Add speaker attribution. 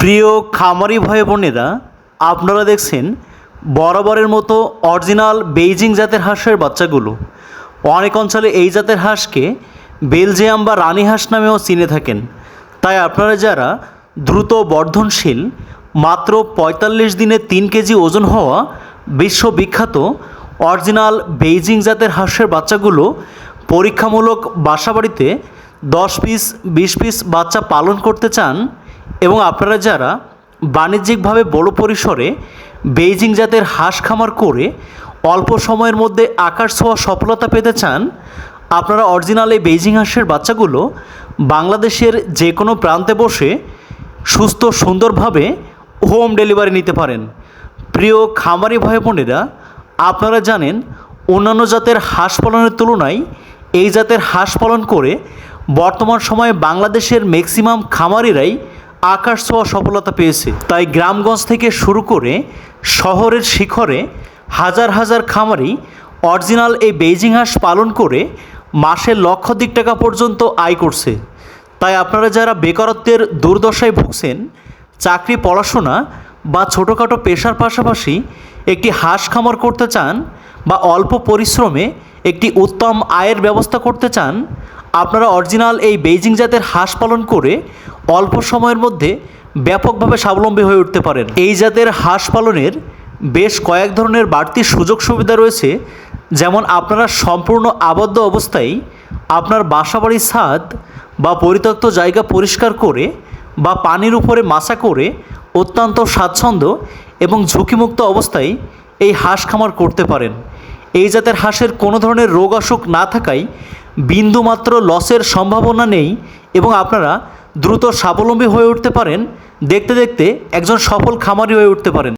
Speaker 1: প্রিয় খামারি ভাই বোনেরা, আপনারা দেখছেন বরাবরের মতো অরিজিনাল বেইজিং জাতের হাঁসের বাচ্চাগুলো। অনেক অঞ্চলে এই জাতের হাঁসকে বেলজিয়াম বা রানী হাঁস নামেও চিনে থাকেন। তাই আপনারা যারা দ্রুত বর্ধনশীল, মাত্র পঁয়তাল্লিশ দিনে তিন কেজি ওজন হওয়া বিশ্ববিখ্যাত অরিজিনাল বেইজিং জাতের হাঁসের বাচ্চাগুলো পরীক্ষামূলক বাসাবাড়িতে দশ পিস, বিশ পিস বাচ্চা পালন করতে চান এবং আপনারা যারা বাণিজ্যিকভাবে বড় পরিসরে বেইজিং জাতের হাঁস খামার করে অল্প সময়ের মধ্যে আকাশ ছোঁয়া সফলতা পেতে চান, আপনারা অরিজিনাল এই বেইজিং হাঁসের বাচ্চাগুলো বাংলাদেশের যে কোনো প্রান্তে বসে সুস্থ, সুন্দরভাবে হোম ডেলিভারি নিতে পারেন। প্রিয় খামারি ভাই বোনেরা, আপনারা জানেন, অন্যান্য জাতের হাঁস পালনের তুলনায় এই জাতের হাঁস পালন করে বর্তমান সময়ে বাংলাদেশের ম্যাক্সিমাম খামারিরাই আকাশ ছোঁয়া সফলতা পেয়েছে। তাই গ্রামগঞ্জ থেকে শুরু করে শহরের শিখরে হাজার হাজার খামারি অরিজিনাল এই বেইজিং হাঁস পালন করে মাসে লক্ষাধিক টাকা পর্যন্ত আয় করছে। তাই আপনারা যারা বেকারত্বের দুর্দশায় ভুগছেন, চাকরি, পড়াশোনা বা ছোটোখাটো পেশার পাশাপাশি একটি হাঁস খামার করতে চান বা অল্প পরিশ্রমে একটি উত্তম আয়ের ব্যবস্থা করতে চান, আপনারা অরিজিনাল এই বেইজিং জাতের হাঁস পালন করে অল্প সময়ের মধ্যে ব্যাপকভাবে স্বাবলম্বী হয়ে উঠতে পারেন। এই জাতের হাঁস পালনের বেশ কয়েক ধরনের বাড়তি সুযোগ সুবিধা রয়েছে, যেমন আপনারা সম্পূর্ণ আবদ্ধ অবস্থায় আপনার বাসাবাড়ির ছাদ বা পরিত্যক্ত জায়গা পরিষ্কার করে বা পানির উপরে মাচা করে অত্যন্ত স্বাচ্ছন্দ্য এবং ঝুঁকিমুক্ত অবস্থায় এই হাঁস খামার করতে পারেন। এই জাতের হাঁসের কোনো ধরনের রোগ অসুখ না থাকায় বিন্দুমাত্র লসের সম্ভাবনা নেই এবং আপনারা দ্রুত স্বাবলম্বী হয়ে উঠতে পারেন। দেখতে দেখতে একজন সফল খামারি হয়ে উঠতে পারেন।